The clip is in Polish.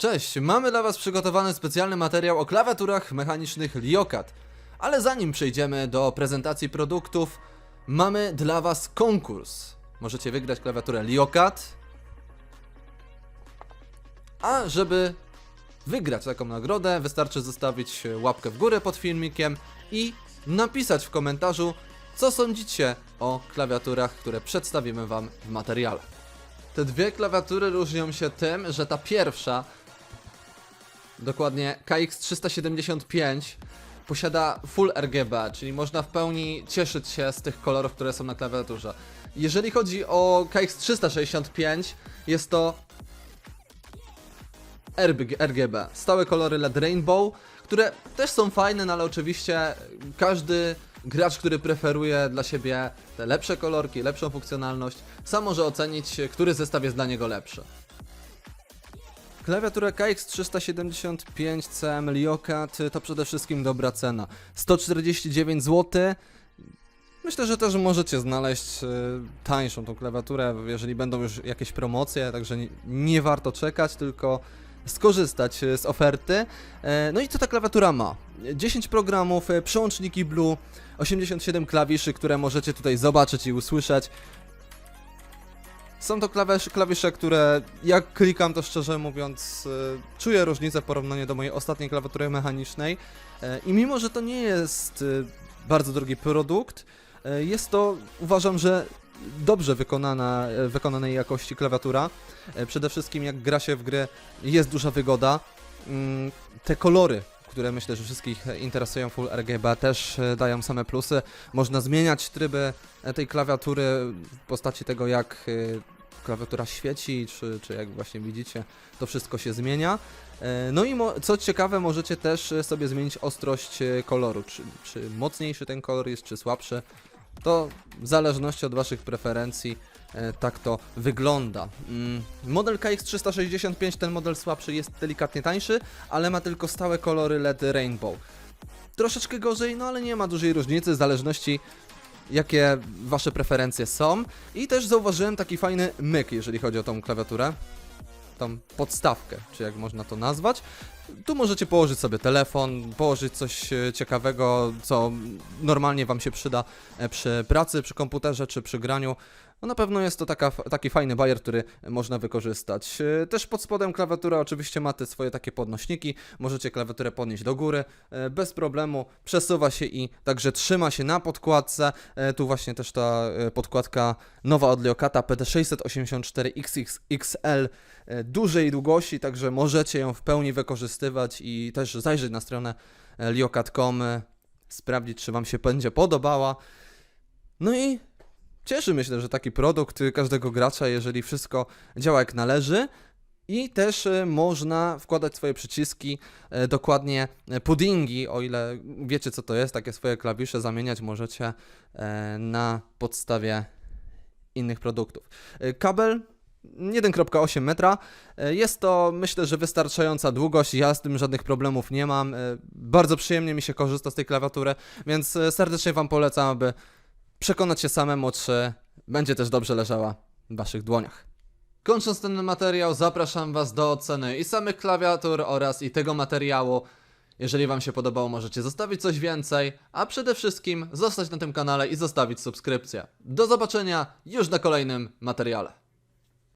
Cześć, mamy dla Was przygotowany specjalny materiał o klawiaturach mechanicznych Liokat. Ale zanim przejdziemy do prezentacji produktów, mamy dla Was konkurs. Możecie wygrać klawiaturę Liokat. A żeby wygrać taką nagrodę, wystarczy zostawić łapkę w górę pod filmikiem i napisać w komentarzu, co sądzicie o klawiaturach, które przedstawimy Wam w materiale. Te dwie klawiatury różnią się tym, że ta pierwsza, dokładnie KX375, posiada Full RGB, czyli można w pełni cieszyć się z tych kolorów, które są na klawiaturze. Jeżeli chodzi o KX365, jest to RGB, stałe kolory LED Rainbow, które też są fajne, no ale oczywiście każdy gracz, który preferuje dla siebie te lepsze kolorki, lepszą funkcjonalność, sam może ocenić, który zestaw jest dla niego lepszy. Klawiatura KX375 CM Liokat to przede wszystkim dobra cena. 149 zł. Myślę, że też możecie znaleźć e, tańszą tą klawiaturę, jeżeli będą już jakieś promocje, także nie, warto czekać, tylko skorzystać e, z oferty. E, No i co ta klawiatura ma? 10 programów, przełączniki Blue, 87 klawiszy, które możecie tutaj zobaczyć i usłyszeć. Są to klawisze, klawisze, które jak klikam, to szczerze mówiąc e, czuję różnicę w porównaniu do mojej ostatniej klawiatury mechanicznej. E, I mimo, że to nie jest e, bardzo drogi produkt, jest to uważam, że dobrze wykonana, wykonanej jakości klawiatura. Przede wszystkim jak gra się w gry jest duża wygoda. Mm, Te kolory, które myślę, że wszystkich interesują Full RGB też e, dają same plusy. Można zmieniać tryby e, tej klawiatury w postaci tego jak e, klawiatura świeci, czy, czy jak właśnie widzicie, to wszystko się zmienia. No i co ciekawe, możecie też sobie zmienić ostrość koloru, czy, czy mocniejszy ten kolor jest, czy słabszy. To w zależności od Waszych preferencji tak to wygląda. Mm, Model KX365, ten model słabszy, jest delikatnie tańszy, ale ma tylko stałe kolory LED Rainbow. Troszeczkę gorzej, no ale nie ma dużej różnicy w zależności jakie Wasze preferencje są. I też zauważyłem taki fajny myk, jeżeli chodzi o tą klawiaturę. Tą podstawkę, czy jak można to nazwać. Tu możecie położyć sobie telefon, położyć coś e, ciekawego, co normalnie Wam się przyda e, przy pracy, przy komputerze czy przy graniu. No na pewno jest to taka, taki fajny bajer, który można wykorzystać. E, Też pod spodem klawiatura oczywiście ma te swoje takie podnośniki. Możecie klawiaturę podnieść do góry e, bez problemu. Przesuwa się i także trzyma się na podkładce. E, Tu właśnie też ta podkładka nowa od Leokata PD684XXXL e, dużej długości, także możecie ją w pełni wykorzystywać i też zajrzeć na stronę leokat.com, e, sprawdzić czy Wam się będzie podobała. No i cieszy myślę, że taki produkt każdego gracza, jeżeli wszystko działa jak należy. I też y, można wkładać swoje przyciski, e, dokładnie e, puddingi, o ile wiecie co to jest, takie swoje klawisze zamieniać możecie e, na podstawie innych produktów. E, Kabel 1.8 metra. E, Jest to myślę, że wystarczająca długość. Ja z tym żadnych problemów nie mam. E, Bardzo przyjemnie mi się korzysta z tej klawiatury, więc e, serdecznie Wam polecam, aby przekonać się samemu, czy będzie też dobrze leżała w Waszych dłoniach. Kończąc ten materiał, zapraszam Was do oceny i samych klawiatur oraz i tego materiału. Jeżeli Wam się podobało, możecie zostawić coś więcej, a przede wszystkim zostać na tym kanale i zostawić subskrypcję. Do zobaczenia już na kolejnym materiale.